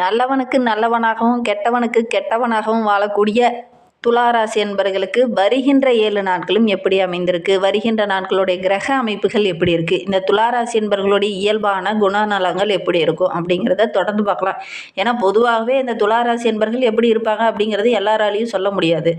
நல்லவனுக்கு நல்லவனாகவும் கெட்டவனுக்கு கெட்டவனாகவும் வாழக்கூடிய துளாராசி என்பர்களுக்கு வருகின்ற ஏழு நாட்களும் எப்படி அமைந்திருக்கு? வருகின்ற நாட்களுடைய கிரக அமைப்புகள் எப்படி இருக்குது இந்த துளாராசி என்பர்களுடைய இயல்பான குணநலங்கள் எப்படி இருக்கும் அப்படிங்கிறத தொடர்ந்து பார்க்கலாம். ஏன்னா பொதுவாகவே இந்த துளாராசி என்பர்கள் எப்படி இருப்பாங்க அப்படிங்கிறது எல்லாராலையும் சொல்ல முடியாது.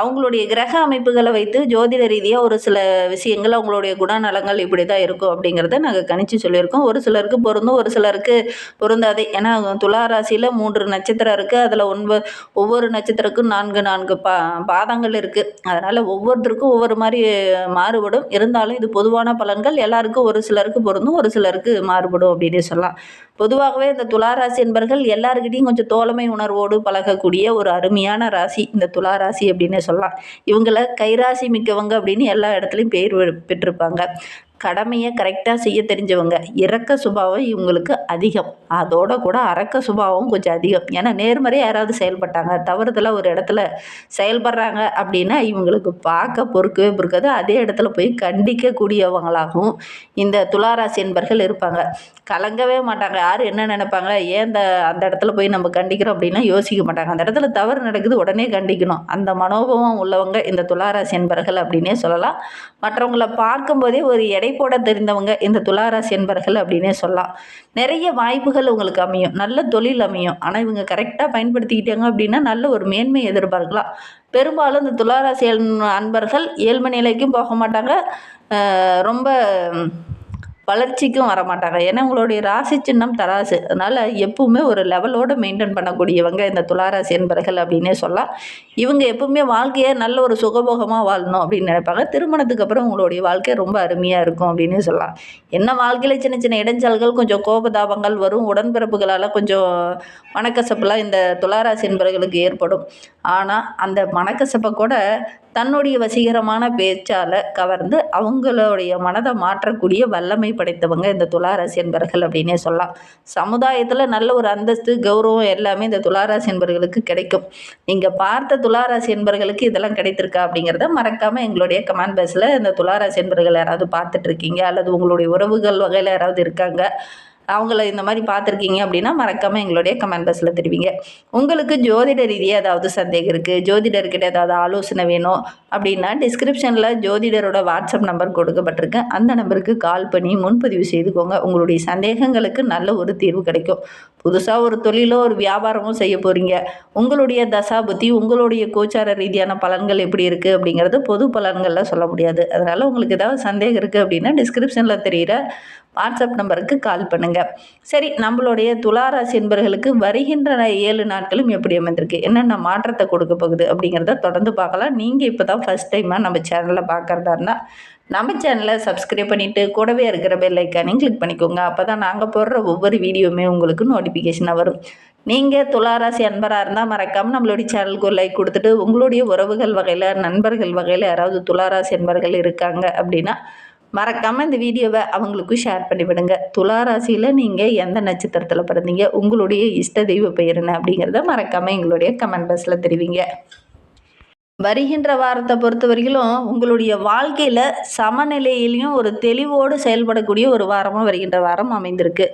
அவங்களுடைய கிரக அமைப்புகளை வைத்து ஜோதிட ரீதியாக ஒரு சில விஷயங்கள் அவங்களுடைய குணநலங்கள் இப்படி தான் இருக்கும் அப்படிங்கிறத நாங்கள் கணிச்சு சொல்லியிருக்கோம். ஒரு சிலருக்கு பொருந்தும் ஒரு சிலருக்கு பொருந்தாது. ஏன்னா துளாராசியில் மூன்று நட்சத்திரம் இருக்குது அதில் ஒன்பது ஒவ்வொரு நட்சத்திரக்கும் நான்கு நான்கு பா பாதங்கள் இருக்குது அதனால் ஒவ்வொருத்தருக்கும் ஒவ்வொரு மாதிரி மாறுபடும். இருந்தாலும் இது பொதுவான பலன்கள். எல்லாருக்கும் ஒரு சிலருக்கு பொருந்தும் ஒரு சிலருக்கு மாறுபடும் அப்படின்னு சொல்லலாம். பொதுவாகவே இந்த துளாராசி என்பர்கள் எல்லாருக்கிட்டையும் கொஞ்சம் தோழமை உணர்வோடு பழகக்கூடிய ஒரு அருமையான ராசி இந்த துளாராசி அப்படின்னு சொல்லலாம். இவங்கள கைராசி மிக்கவங்க அப்படின்னு எல்லா இடத்துலையும் பெயர் பெற்றிருப்பாங்க. கடமையை கரெக்டாக செய்ய தெரிஞ்சவங்க. இரக்க சுபாவம் இவங்களுக்கு அதிகம். அதோட கூட அரக்க சுபாவம் கொஞ்சம் அதிகம். ஏன்னா நேர்மறையாக யாராவது செயல்பட்டாங்க தவறுதல ஒரு இடத்துல செயல்படுறாங்க அப்படின்னா இவங்களுக்கு பார்க்க பொறுக்கவே பொறுக்காது. அதே இடத்துல போய் கண்டிக்கக்கூடியவங்களாகவும் இந்த துளாராசி என்பர்கள் இருப்பாங்க. கலங்கவே மாட்டாங்க. யார் என்ன நினைப்பாங்க? ஏன் இந்த அந்த இடத்துல போய் நம்ம கண்டிக்கிறோம் அப்படின்னா யோசிக்க மாட்டாங்க. அந்த இடத்துல தவறு நடக்குது உடனே கண்டிக்கணும். அந்த மனோபாவம் உள்ளவங்க இந்த துளாராசி என்பர்கள் அப்படின்னே சொல்லலாம். மற்றவங்கள பார்க்கும்போதே ஒரு எடை போட தெரிந்தவங்க இந்த துளாராசி என்பர்கள் அப்படின்னே சொல்லலாம். நிறைய வாய்ப்புகள் உங்களுக்கு அமையும். நல்ல தொழில் அமையும். ஆனால் இவங்க கரெக்டாக பயன்படுத்திக்கிட்டாங்க அப்படின்னா நல்ல ஒரு மேன்மை எதிர்பார்க்கலாம். பெரும்பாலும் இந்த துளாராசி அன்பர்கள் ஏழ்மை நிலைக்கும் போக மாட்டாங்க. ரொம்ப வளர்ச்சிக்கும் வர மாட்டாங்க ஏன்னா உங்களுடைய ராசி சின்னம் தராசு. அதனால் எப்பவுமே ஒரு லெவலோடு மெயின்டைன் பண்ணக்கூடியவங்க இந்த துளாராசி என்பர்கள் அப்படின்னே சொல்லலாம். இவங்க எப்பவுமே வாழ்க்கையை நல்ல ஒரு சுகபோகமாக வாழணும் அப்படின்னு நினைப்பாங்க. திருமணத்துக்கு அப்புறம் உங்களுடைய வாழ்க்கை ரொம்ப அருமையாக இருக்கும் அப்படின்னு சொல்லலாம். என்ன வாழ்க்கையில் சின்ன சின்ன இடைஞ்சல்கள் கொஞ்சம் கோபதாபங்கள் வரும். உடன்பிறப்புகளால் கொஞ்சம் மனக்கசப்புலாம் இந்த துளாராசி என்பவர்களுக்கு ஏற்படும். ஆனால் அந்த மனக்கசப்பை கூட தன்னுடைய வசீகரமான பேச்சால் கவர்ந்து அவங்களுடைய மனதை மாற்றக்கூடிய வல்லமை படைத்தவங்க இந்த துளாராசி என்பர்கள் அப்படின்னே சொல்லலாம். சமுதாயத்தில் நல்ல ஒரு அந்தஸ்து கௌரவம் எல்லாமே இந்த துளாராசி என்பர்களுக்கு கிடைக்கும். நீங்கள் பார்த்த துளாராசி என்பர்களுக்கு இதெல்லாம் கிடைத்திருக்கா அப்படிங்கிறத மறக்காமல் எங்களுடைய கமெண்ட் பாக்ஸில் இந்த துளாராசி என்பர்கள் யாராவது பார்த்துட்டு இருக்கீங்க? அல்லது உங்களுடைய உறவுகள் வகையில் யாராவது இருக்காங்க? அவங்கள இந்த மாதிரி பார்த்துருக்கீங்க அப்படின்னா மறக்காமல் எங்களுடைய கமெண்ட் பாக்ஸில் தெரிவிங்க. உங்களுக்கு ஜோதிட ரீதியாக ஏதாவது சந்தேகம் இருக்குது ஜோதிடர்கிட்ட ஏதாவது ஆலோசனை வேணும் அப்படின்னா டிஸ்கிரிப்ஷனில் ஜோதிடரோட வாட்ஸ்அப் நம்பர் கொடுக்கப்பட்டிருக்கு. அந்த நம்பருக்கு கால் பண்ணி முன்பதிவு செய்துக்கோங்க. உங்களுடைய சந்தேகங்களுக்கு நல்ல ஒரு தீர்வு கிடைக்கும். புதுசாக ஒரு தொழிலோ ஒரு வியாபாரமோ செய்ய போகிறீங்க உங்களுடைய தசா புத்தி உங்களுடைய கோச்சார ரீதியான பலன்கள் எப்படி இருக்குது அப்படிங்கிறது பொது பலன்களில் சொல்ல முடியாது. அதனால் உங்களுக்கு ஏதாவது சந்தேகம் இருக்குது அப்படின்னா டிஸ்கிரிப்ஷனில் தெரிகிற வாட்ஸ்அப் நம்பருக்கு கால் பண்ணுங்கள் சரி நம்மளுடைய துளாராசி என்பர்களுக்கு வருகின்ற ஏழு நாட்களும் எப்படி அமைந்திருக்கு? என்னென்ன மாற்றத்தை கொடுக்க போகுது அப்படிங்கிறத தொடர்ந்து பார்க்கலாம். நீங்கள் இப்போ தான் ஃபஸ்ட் டைமாக நம்ம சேனலில் பார்க்குறதா இருந்தால் நம்ம சேனலை சப்ஸ்கிரைப் பண்ணிவிட்டு கூடவே இருக்கிற பெல் ஐக்கானையும் கிளிக் பண்ணிக்கோங்க. அப்போ தான் நாங்கள் போடுற ஒவ்வொரு வீடியோவுமே உங்களுக்கு நோட்டிஃபிகேஷனாக வரும். நீங்கள் துளாராசி அன்பராக இருந்தால் மறக்காமல் நம்மளுடைய சேனலுக்கு ஒரு லைக் கொடுத்துட்டு உங்களுடைய உறவுகள் வகையில் நண்பர்கள் வகையில் யாராவது துளாராசி அன்பர்கள் இருக்காங்க அப்படின்னா மறக்காமல் இந்த வீடியோவை அவங்களுக்கும் ஷேர் பண்ணிவிடுங்க. துளாராசியில் நீங்கள் எந்த நட்சத்திரத்தில் பிறந்தீங்க? உங்களுடைய இஷ்ட தெய்வ பெயர் என்ன அப்படிங்கிறத மறக்காமல் எங்களுடைய கமெண்ட் பாக்ஸில் தெரிவிங்க. வருகின்ற வாரத்தை பொறுத்த வரையிலும் உங்களுடைய வாழ்க்கையில் சமநிலையிலையும் ஒரு தெளிவோடு செயல்படக்கூடிய ஒரு வாரமாக வருகின்ற வாரம் அமைந்திருக்கு.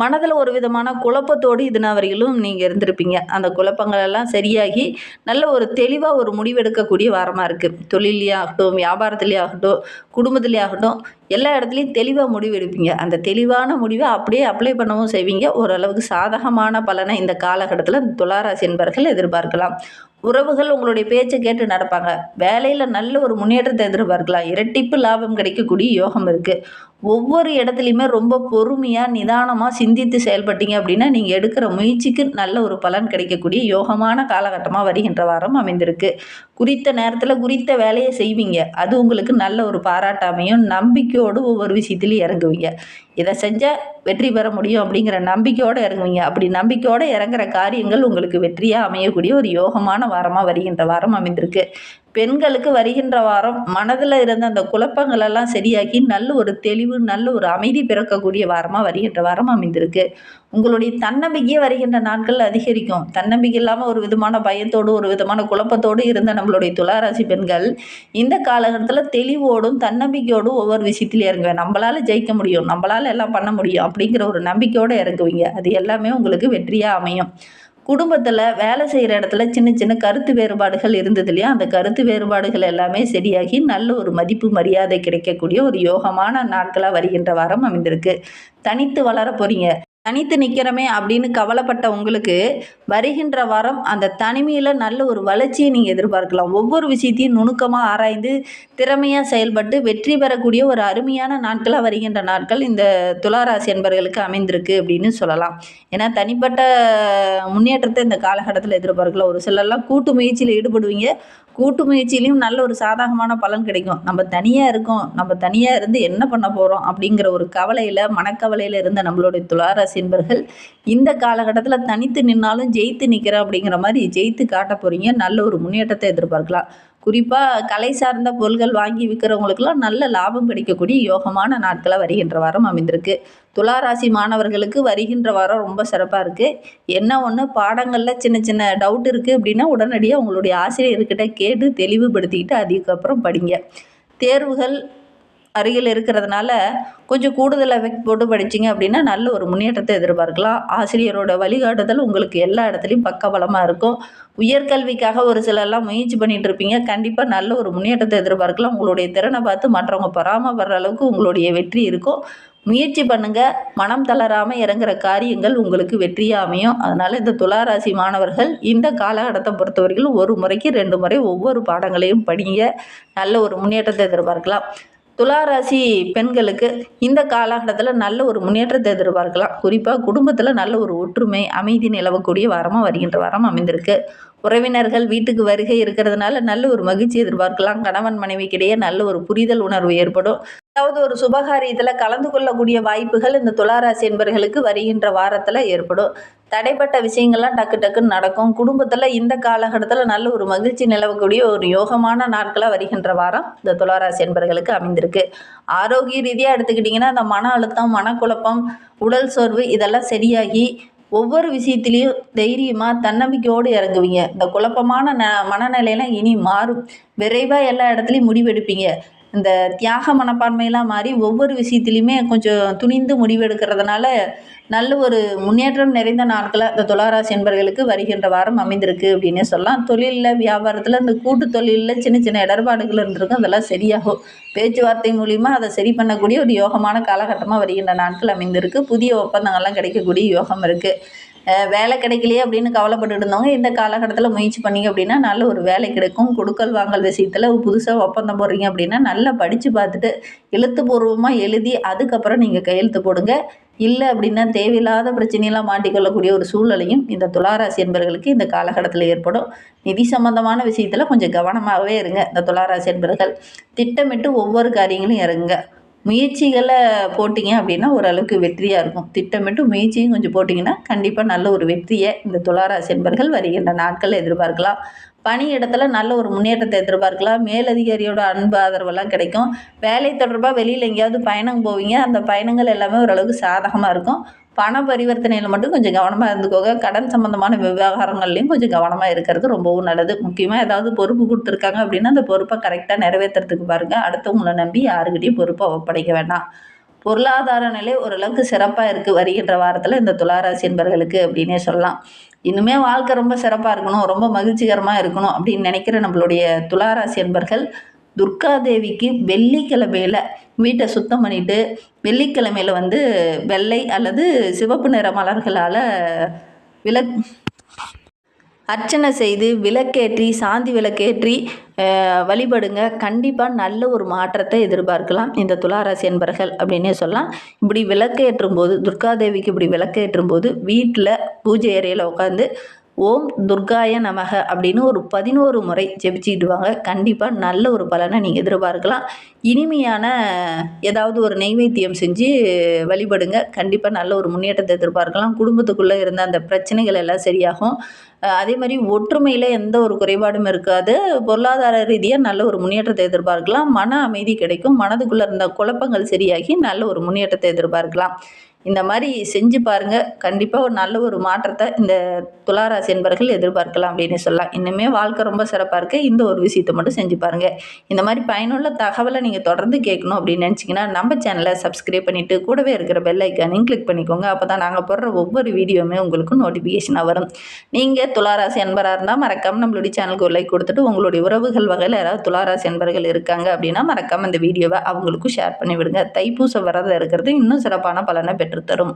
மனதில் ஒரு விதமான குழப்பத்தோடு இதுனா வரையிலும் நீங்கள் இருந்திருப்பீங்க. அந்த குழப்பங்கள் எல்லாம் சரியாகி நல்ல ஒரு தெளிவாக ஒரு முடிவெடுக்கக்கூடிய வாரமாக இருக்குது தொழிலே ஆகட்டும் வியாபாரத்துலேயே ஆகட்டும் குடும்பத்திலே ஆகட்டும் எல்லா இடத்துலையும் தெளிவாக முடிவு எடுப்பீங்க. அந்த தெளிவான முடிவை அப்படியே அப்ளை பண்ணவும் செய்வீங்க. ஓரளவுக்கு சாதகமான பலனை இந்த காலகட்டத்தில் துளாராசி என்பவர்கள் எதிர்பார்க்கலாம். உறவுகள் உங்களுடைய பேச்சை கேட்டு நடப்பாங்க. வேலையில் நல்ல ஒரு முன்னேற்றத்தை எதிர்பார்க்கலாம். இரட்டிப்பு லாபம் கிடைக்கக்கூடிய யோகம் இருக்குது ஒவ்வொரு இடத்துலையுமே ரொம்ப பொறுமையாக நிதானமாக சிந்தித்து செயல்பட்டீங்க அப்படின்னா நீங்கள் எடுக்கிற முயற்சிக்கு நல்ல ஒரு பலன் கிடைக்கக்கூடிய யோகமான காலகட்டமாக வருகின்ற வாரம் அமைந்திருக்கு. குறித்த நேரத்தில் குறித்த வேலையை செய்வீங்க. அது உங்களுக்கு நல்ல ஒரு பாராட்டாமையும் நம்பிக்கையோடு ஒவ்வொரு விஷயத்துலையும் இறங்குவீங்க. இதை செஞ்சால் வெற்றி பெற முடியும் அப்படிங்கிற நம்பிக்கையோடு இறங்குவீங்க. அப்படி நம்பிக்கையோடு இறங்குற காரியங்கள் உங்களுக்கு வெற்றியாக அமையக்கூடிய ஒரு யோகமான வாரமாக வருகின்ற வாரம் அமைந்திருக்கு. பெண்களுக்கு வருகின்ற வாரம் மனதில் இருந்த அந்த குழப்பங்கள் எல்லாம் சரியாகி நல்ல ஒரு தெளிவு நல்ல ஒரு அமைதி பிறக்கக்கூடிய வாரமாக வருகின்ற வாரம் அமைந்திருக்கு. உங்களுடைய தன்னம்பிக்கையே வருகின்ற நாட்கள் அதிகரிக்கும். தன்னம்பிக்கை இல்லாமல் ஒரு விதமான பயத்தோடு ஒரு விதமான குழப்பத்தோடு இருந்த நம்மளுடைய துளாராசி பெண்கள் இந்த காலகட்டத்தில் தெளிவோடும் தன்னம்பிக்கையோடும் ஒவ்வொரு விஷயத்துலையும் இறங்குவேன் நம்மளால் ஜெயிக்க முடியும். நம்மளால் எல்லாம் பண்ண முடியும் அப்படிங்கிற ஒரு நம்பிக்கையோடு இறங்குவீங்க. அது எல்லாமே உங்களுக்கு வெற்றியாக அமையும். குடும்பத்தில் வேலை செய்கிற இடத்துல சின்ன சின்ன கருத்து வேறுபாடுகள் இருந்தது இல்லையா? அந்த கருத்து வேறுபாடுகள் எல்லாமே சரியாகி நல்ல ஒரு மதிப்பு மரியாதை கிடைக்கக்கூடிய ஒரு யோகமான நாட்களாக வருகின்ற வாரம் அமைந்திருக்கு. தனித்து வளர போகிறீங்க தனித்து நிற்கிறோமே அப்படின்னு கவலைப்பட்ட உங்களுக்கு வருகின்ற வாரம் அந்த தனிமையில் நல்ல ஒரு வளர்ச்சியை நீங்கள் எதிர்பார்க்கலாம். ஒவ்வொரு விஷயத்தையும் நுணுக்கமாக ஆராய்ந்து திறமையாக செயல்பட்டு வெற்றி பெறக்கூடிய ஒரு அருமையான நாட்களாக வருகின்ற நாட்கள் இந்த துளாராசி என்பவர்களுக்கு அமைந்திருக்கு அப்படின்னு சொல்லலாம். ஏன்னா தனிப்பட்ட முன்னேற்றத்தை இந்த காலகட்டத்தில் எதிர்பார்க்கலாம். ஒரு சிலர்லாம் கூட்டு முயற்சியில் ஈடுபடுவீங்க. கூட்டு முயற்சியிலையும் நல்ல ஒரு சாதகமான பலன் கிடைக்கும். நம்ம தனியாக இருக்கோம். நம்ம தனியாக இருந்து என்ன பண்ண போகிறோம் அப்படிங்கிற ஒரு கவலையில் மனக்கவலையில் இருந்த நம்மளுடைய துளாராசி என்பர்கள் இந்த காலகட்டத்தில் தனித்து நின்னாலும் ஜெயித்து நிற்கிறேன் அப்படிங்கிற மாதிரி ஜெயித்து காட்ட போகிறீங்க நல்ல ஒரு முன்னேற்றத்தை எதிர்பார்க்கலாம். குறிப்பாக கலை சார்ந்த பொருள்கள் வாங்கி விற்கிறவங்களுக்கெல்லாம் நல்ல லாபம் கிடைக்கக்கூடிய யோகமான நாட்களாக வருகின்ற வாரம் அமைந்திருக்கு. துளாராசி மாணவர்களுக்கு வருகின்ற வாரம் ரொம்ப சிறப்பாக இருக்குது என்ன ஒன்று பாடங்களில் சின்ன சின்ன டவுட் இருக்குது அப்படின்னா உடனடியாக உங்களுடைய ஆசிரியர்கிட்ட கேட்டு தெளிவுபடுத்திக்கிட்டு அதுக்கப்புறம் படிங்க. தேர்வுகள் அருகில் இருக்கிறதுனால கொஞ்சம் கூடுதல் எஃபெக்ட் போட்டு படிச்சிங்க அப்படின்னா நல்ல ஒரு முன்னேற்றத்தை எதிர்பார்க்கலாம். ஆசிரியரோட வழிகாட்டுதல் உங்களுக்கு எல்லா இடத்துலையும் பக்கபலமாக இருக்கும். உயர்கல்விக்காக ஒரு சிலர்லாம் முயற்சி பண்ணிகிட்டு இருப்பீங்க. கண்டிப்பாக நல்ல ஒரு முன்னேற்றத்தை எதிர்பார்க்கலாம். உங்களுடைய திறனை பார்த்து மற்றவங்க பராமப்படுற அளவுக்கு உங்களுடைய வெற்றி இருக்கும். முயற்சி பண்ணுங்கள் மனம் தளராமல் இறங்குற காரியங்கள் உங்களுக்கு வெற்றியாக அமையும். அதனால் இந்த துளாராசி மாணவர்கள் இந்த காலகட்டத்தை பொறுத்தவரைக்கும் ஒரு முறைக்கு ரெண்டு முறை ஒவ்வொரு பாடங்களையும் படிங்க. நல்ல ஒரு முன்னேற்றத்தை எதிர்பார்க்கலாம். துளாராசி பெண்களுக்கு இந்த காலகட்டத்தில் நல்ல ஒரு முன்னேற்றத்தை எதிர்பார்க்கலாம். குறிப்பாக குடும்பத்தில் நல்ல ஒரு ஒற்றுமை அமைதி நிலவக்கூடிய வாரமாக வருகின்ற வாரம் அமைந்திருக்கு. உறவினர்கள் வீட்டுக்கு வருகை இருக்கிறதுனால நல்ல ஒரு மகிழ்ச்சி எதிர்பார்க்கலாம். கணவன் மனைவிக்கிடையே நல்ல ஒரு புரிதல் உணர்வு ஏற்படும். அதாவது ஒரு சுபகாரியத்தில் கலந்து கொள்ளக்கூடிய வாய்ப்புகள் இந்த துளாராசி என்பர்களுக்கு வருகின்ற வாரத்தில் ஏற்படும். தடைப்பட்ட விஷயங்கள்லாம் டக்கு டக்குன்னு நடக்கும். குடும்பத்தில் இந்த காலகட்டத்தில் நல்ல ஒரு மகிழ்ச்சி நிலவக்கூடிய ஒரு யோகமான நாட்களாக வருகின்ற வாரம் இந்த துளாராசி என்பர்களுக்கு அமைந்திருக்கு. ஆரோக்கிய ரீதியாக எடுத்துக்கிட்டிங்கன்னா அந்த மன அழுத்தம் மனக்குழப்பம் உடல் சோர்வு இதெல்லாம் சரியாகி ஒவ்வொரு விஷயத்துலேயும் தைரியமாக தன்னம்பிக்கையோடு இறங்குவீங்க. இந்த குழப்பமான ந மனநிலையெல்லாம் இனி மாறும். விரைவாக எல்லா இடத்துலையும் முடிவெடுப்பீங்க. இந்த தியாக மனப்பான்மையெல்லாம் மாறி ஒவ்வொரு விஷயத்துலையுமே கொஞ்சம் துணிந்து முடிவெடுக்கிறதுனால நல்ல ஒரு முன்னேற்றம் நிறைந்த நாட்களாக இந்த துளாராசி என்பர்களுக்கு வருகின்ற வாரம் அமைந்திருக்கு அப்படின்னே சொல்லலாம். தொழிலில் வியாபாரத்தில் இந்த கூட்டு தொழிலில் சின்ன சின்ன இடர்பாடுகள் இருந்திருக்கும். அதெல்லாம் சரியாகும். பேச்சுவார்த்தை மூலிமா அதை சரி பண்ணக்கூடிய ஒரு யோகமான காலகட்டமாக வருகின்ற நாட்கள் அமைந்திருக்கு. புதிய ஒப்பந்தங்கள்லாம் கிடைக்கக்கூடிய யோகம் இருக்குது வேலை கிடைக்கலையே அப்படின்னு கவலைப்பட்டுட்டு இருந்தவங்க இந்த காலகட்டத்தில் முயற்சி பண்ணிங்க அப்படின்னா நல்ல ஒரு வேலை கிடைக்கும். கொடுக்கல் வாங்கல் விஷயத்தில் புதுசாக ஒப்பந்தம் போடுறீங்க அப்படின்னா நல்லா படித்து பார்த்துட்டு எழுத்துப்பூர்வமாக எழுதி அதுக்கப்புறம் நீங்கள் கையெழுத்து போடுங்க. இல்லை அப்படின்னா தேவையில்லாத பிரச்சனையெல்லாம் மாட்டிக்கொள்ளக்கூடிய ஒரு சூழ்நிலையும் இந்த துளாராசி என்பவர்களுக்கு இந்த காலகட்டத்தில் ஏற்படும். நிதி சம்பந்தமான விஷயத்தில் கொஞ்சம் கவனமாகவே இருங்க இந்த துளாராசி என்பர்கள். திட்டமிட்டு ஒவ்வொரு காரியங்களும் இறங்குங்க. முயற்சிகளை போட்டிங்க அப்படின்னா ஓரளவுக்கு வெற்றியாக இருக்கும். திட்டமிட்டு முயற்சியும் கொஞ்சம் போட்டிங்கன்னா கண்டிப்பாக நல்ல ஒரு வெற்றியை இந்த துளாராசி என்பர்கள் வருகின்ற நாட்களில் எதிர்பார்க்கலாம். பணி இடத்துல நல்ல ஒரு முன்னேற்றத்தை எதிர்பார்க்கலாம். மேலதிகாரியோட அன்பு ஆதரவெல்லாம் கிடைக்கும். வேலை தொடர்பாக வெளியில் எங்கேயாவது பயணம் போவீங்க. அந்த பயணங்கள் எல்லாமே ஓரளவுக்கு சாதகமாக இருக்கும். பண பரிவர்த்தனையில் மட்டும் கொஞ்சம் கவனமாக இருந்துக்கோங்க. கடன் சம்மந்தமான விவகாரங்கள்லையும் கொஞ்சம் கவனமாக இருக்கிறது ரொம்பவும் நல்லது. முக்கியமாக ஏதாவது பொறுப்பு கொடுத்துருக்காங்க அப்படின்னா அந்த பொறுப்பை கரெக்டாக நிறைவேற்றுறதுக்கு பாருங்கள் அடுத்தவங்களை நம்பி யாருக்கிட்டையும் பொறுப்பை ஒப்படைக்க வேண்டாம். பொருளாதார நிலை ஓரளவுக்கு சிறப்பாக இருக்குது வருகின்ற வாரத்தில் இந்த துளாராசி என்பர்களுக்கு அப்படின்னே சொல்லலாம். இன்னுமே வாழ்க்கை ரொம்ப சிறப்பாக இருக்கணும் ரொம்ப மகிழ்ச்சிகரமாக இருக்கணும் அப்படின்னு நினைக்கிற நம்மளுடைய துளாராசி என்பர்கள் துர்காதேவிக்கு வெள்ளிக்கிழமையில் வீட்டை சுத்தம் பண்ணிவிட்டு வெள்ளிக்கிழமையில் வந்து வெள்ளை அல்லது சிவப்பு நிற மலர்களால் விளக் அர்ச்சனை செய்து விளக்கேற்றி சாந்தி விளக்கேற்றி வழிபடுங்க. கண்டிப்பாக நல்ல ஒரு மாற்றத்தை எதிர்பார்க்கலாம். இந்த துளாராசி என்பர்கள் அப்படின்னே சொல்லலாம். இப்படி விளக்கேற்றும் போது துர்காதேவிக்கு இப்படி விளக்கேற்றும் போது வீட்டில் பூஜை அறையில் உட்காந்து ஓம் துர்காய நமக அப்படின்னு ஒரு பதினோரு முறை ஜெபிச்சுக்கிடுவாங்க கண்டிப்பாக நல்ல ஒரு பலனை நீங்கள் எதிர்பார்க்கலாம். இனிமையான ஏதாவது ஒரு நெய்வேத்தியம் செஞ்சு வழிபடுங்க. கண்டிப்பாக நல்ல ஒரு முன்னேற்றத்தை எதிர்பார்க்கலாம். குடும்பத்துக்குள்ளே இருந்த அந்த பிரச்சனைகள் எல்லாம் சரியாகும். அதே மாதிரி ஒற்றுமையில் எந்த ஒரு குறைபாடும் இருக்காது. பொருளாதார ரீதியாக நல்ல ஒரு முன்னேற்றத்தை எதிர்பார்க்கலாம். மன அமைதி கிடைக்கும். மனதுக்குள்ளே இருந்த குழப்பங்கள் சரியாகி நல்ல ஒரு முன்னேற்றத்தை எதிர்பார்க்கலாம். இந்த மாதிரி செஞ்சு பாருங்கள் கண்டிப்பாக ஒரு நல்ல ஒரு மாற்றத்தை இந்த துளாராசி என்பர்கள் எதிர்பார்க்கலாம் அப்படின்னு சொல்லலாம். இன்னுமே வாழ்க்கை ரொம்ப சிறப்பாக இருக்குது இந்த ஒரு விஷயத்தை மட்டும் செஞ்சு பாருங்கள் இந்த மாதிரி பயனுள்ள தகவலை நீங்கள் தொடர்ந்து கேட்கணும் அப்படின்னு நினச்சிங்கன்னா நம்ம சேனலை சப்ஸ்கிரைப் பண்ணிவிட்டு கூடவே இருக்கிற பெல் ஐக்கானையும் கிளிக் பண்ணிக்கோங்க. அப்போ தான் நாங்கள் போடுற ஒவ்வொரு வீடியோவுமே உங்களுக்கு நோட்டிஃபிகேஷனாக வரும். நீங்கள் துளாராசி என்பராக இருந்தால் மறக்காமல் நம்மளுடைய சேனலுக்கு ஒரு லைக் கொடுத்துட்டு உங்களுடைய உறவுகள் வகையில் யாராவது துளாராசி என்பர்கள் இருக்காங்க அப்படின்னா மறக்காமல் இந்த வீடியோவை அவங்களுக்கும் ஷேர் பண்ணி விடுங்க தைப்பூசம் விரதம் இருக்கிறது இன்னும் சிறப்பான பலனை பெற்று பெற்றுத்தரும்